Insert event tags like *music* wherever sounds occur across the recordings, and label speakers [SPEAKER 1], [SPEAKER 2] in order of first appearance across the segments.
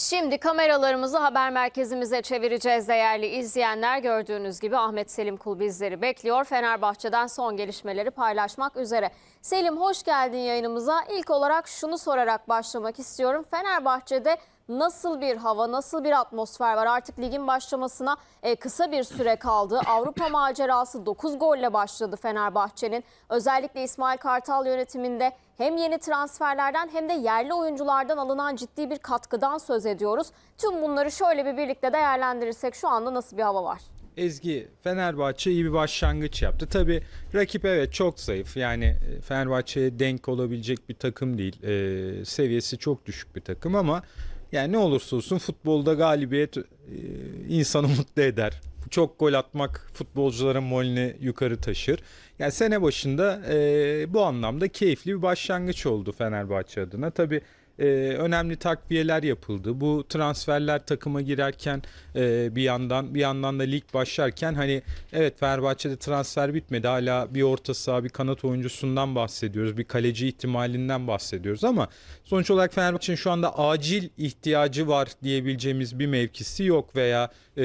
[SPEAKER 1] Şimdi kameralarımızı haber merkezimize çevireceğiz değerli izleyenler. Gördüğünüz gibi Ahmet Selim Kul bizleri bekliyor. Fenerbahçe'den son gelişmeleri paylaşmak üzere. Selim hoş geldin yayınımıza. İlk olarak şunu sorarak başlamak istiyorum. Fenerbahçe'de nasıl bir hava, nasıl bir atmosfer var? Artık ligin başlamasına e, kısa bir süre kaldı. *laughs* Avrupa macerası 9 golle başladı Fenerbahçe'nin. Özellikle İsmail Kartal yönetiminde hem yeni transferlerden hem de yerli oyunculardan alınan ciddi bir katkıdan söz ediyoruz. Tüm bunları şöyle bir birlikte değerlendirirsek şu anda nasıl bir hava var?
[SPEAKER 2] Ezgi Fenerbahçe iyi bir başlangıç yaptı. Tabi rakip evet çok zayıf. Yani e, Fenerbahçe'ye denk olabilecek bir takım değil. Ee, seviyesi çok düşük bir takım ama yani ne olursa olsun futbolda galibiyet e, insanı mutlu eder. Çok gol atmak futbolcuların moralini yukarı taşır. Yani sene başında e, bu anlamda keyifli bir başlangıç oldu Fenerbahçe adına. Tabi e, önemli takviyeler yapıldı. Bu transferler takıma girerken e, bir yandan bir yandan da lig başlarken hani evet Fenerbahçe'de transfer bitmedi. Hala bir orta saha, bir kanat oyuncusundan bahsediyoruz. Bir kaleci ihtimalinden bahsediyoruz ama sonuç olarak Fenerbahçe'nin şu anda acil ihtiyacı var diyebileceğimiz bir mevkisi yok veya e,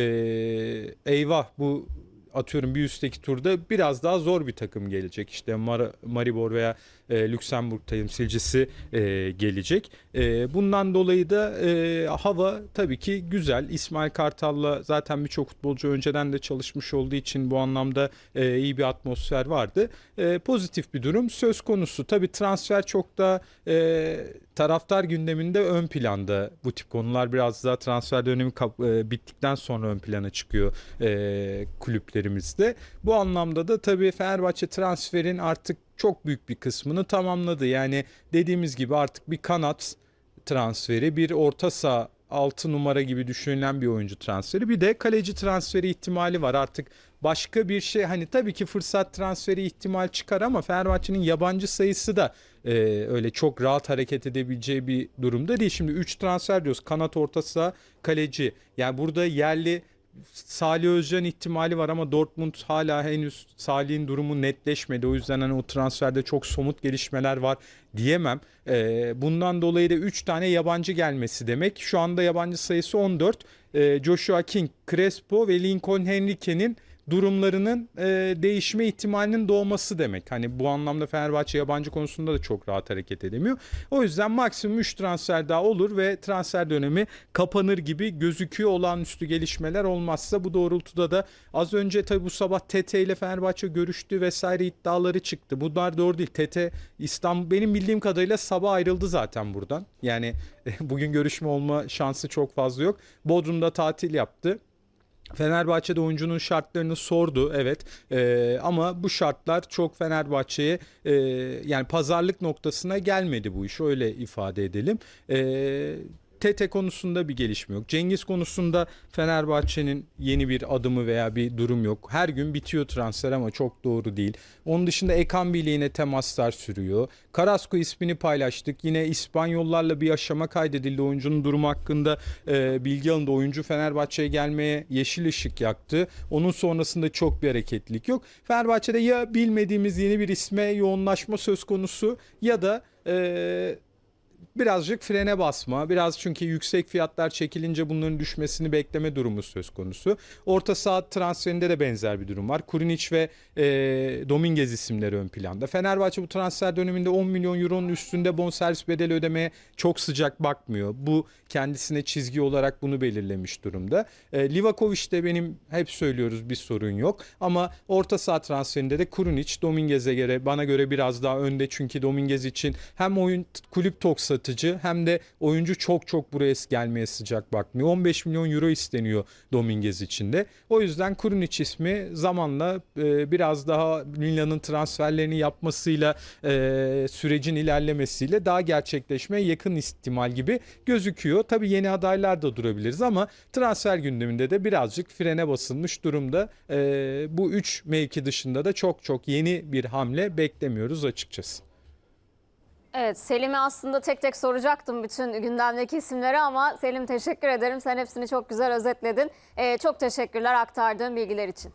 [SPEAKER 2] eyvah bu atıyorum bir üstteki turda biraz daha zor bir takım gelecek. İşte Mar- Maribor veya e, Lüksemburg temsilcisi e, gelecek. E, bundan dolayı da e, hava tabii ki güzel. İsmail Kartal'la zaten birçok futbolcu önceden de çalışmış olduğu için bu anlamda e, iyi bir atmosfer vardı. E, pozitif bir durum söz konusu. Tabii transfer çok da e, taraftar gündeminde ön planda. Bu tip konular biraz daha transfer dönemi e, bittikten sonra ön plana çıkıyor e, kulüplerimizde. Bu anlamda da tabii Fenerbahçe transferin artık çok büyük bir kısmını tamamladı. Yani dediğimiz gibi artık bir kanat transferi, bir orta saha 6 numara gibi düşünülen bir oyuncu transferi. Bir de kaleci transferi ihtimali var. Artık başka bir şey hani tabii ki fırsat transferi ihtimal çıkar ama Fenerbahçe'nin yabancı sayısı da e, öyle çok rahat hareket edebileceği bir durumda değil. Şimdi 3 transfer diyoruz. Kanat orta saha, kaleci. Yani burada yerli Salih Özcan ihtimali var ama Dortmund hala henüz Salih'in durumu netleşmedi. O yüzden hani o transferde çok somut gelişmeler var diyemem. Ee, bundan dolayı da 3 tane yabancı gelmesi demek. Şu anda yabancı sayısı 14. Ee, Joshua King, Crespo ve Lincoln Henrique'nin durumlarının e, değişme ihtimalinin doğması demek. Hani bu anlamda Fenerbahçe yabancı konusunda da çok rahat hareket edemiyor. O yüzden maksimum 3 transfer daha olur ve transfer dönemi kapanır gibi gözüküyor. Olağanüstü gelişmeler olmazsa bu doğrultuda da az önce tabi bu sabah Tete ile Fenerbahçe görüştü vesaire iddiaları çıktı. Bunlar doğru değil. Tete İstanbul benim bildiğim kadarıyla sabah ayrıldı zaten buradan. Yani bugün görüşme olma şansı çok fazla yok. Bodrum'da tatil yaptı. Fenerbahçe'de oyuncunun şartlarını sordu evet Ee, ama bu şartlar çok Fenerbahçe'ye e, yani pazarlık noktasına gelmedi bu iş öyle ifade edelim. Ee, Tete konusunda bir gelişme yok. Cengiz konusunda Fenerbahçe'nin yeni bir adımı veya bir durum yok. Her gün bitiyor transfer ama çok doğru değil. Onun dışında Ekambi yine temaslar sürüyor. Carrasco ismini paylaştık. Yine İspanyollarla bir aşama kaydedildi. Oyuncunun durumu hakkında e, bilgi alındı. Oyuncu Fenerbahçe'ye gelmeye yeşil ışık yaktı. Onun sonrasında çok bir hareketlilik yok. Fenerbahçe'de ya bilmediğimiz yeni bir isme yoğunlaşma söz konusu ya da e, birazcık frene basma. Biraz çünkü yüksek fiyatlar çekilince bunların düşmesini bekleme durumu söz konusu. Orta saat transferinde de benzer bir durum var. Kurinic ve e, Dominguez isimleri ön planda. Fenerbahçe bu transfer döneminde 10 milyon euronun üstünde bonservis bedeli ödemeye çok sıcak bakmıyor. Bu kendisine çizgi olarak bunu belirlemiş durumda. E, Livakovic de benim hep söylüyoruz bir sorun yok. Ama orta saha transferinde de Kurunic Dominguez'e göre bana göre biraz daha önde. Çünkü Dominguez için hem oyun kulüp tok satıcı hem de oyuncu çok çok buraya gelmeye sıcak bakmıyor. 15 milyon euro isteniyor Dominguez için de. O yüzden Kurunic ismi zamanla e, biraz daha Milan'ın transferlerini yapmasıyla e, sürecin ilerlemesiyle daha gerçekleşmeye yakın ihtimal gibi gözüküyor. Tabii yeni adaylar da durabiliriz ama transfer gündeminde de birazcık frene basılmış durumda. E, bu üç mevki dışında da çok çok yeni bir hamle beklemiyoruz açıkçası.
[SPEAKER 1] Evet Selim'e aslında tek tek soracaktım bütün gündemdeki isimleri ama Selim teşekkür ederim. Sen hepsini çok güzel özetledin. Ee, çok teşekkürler aktardığın bilgiler için.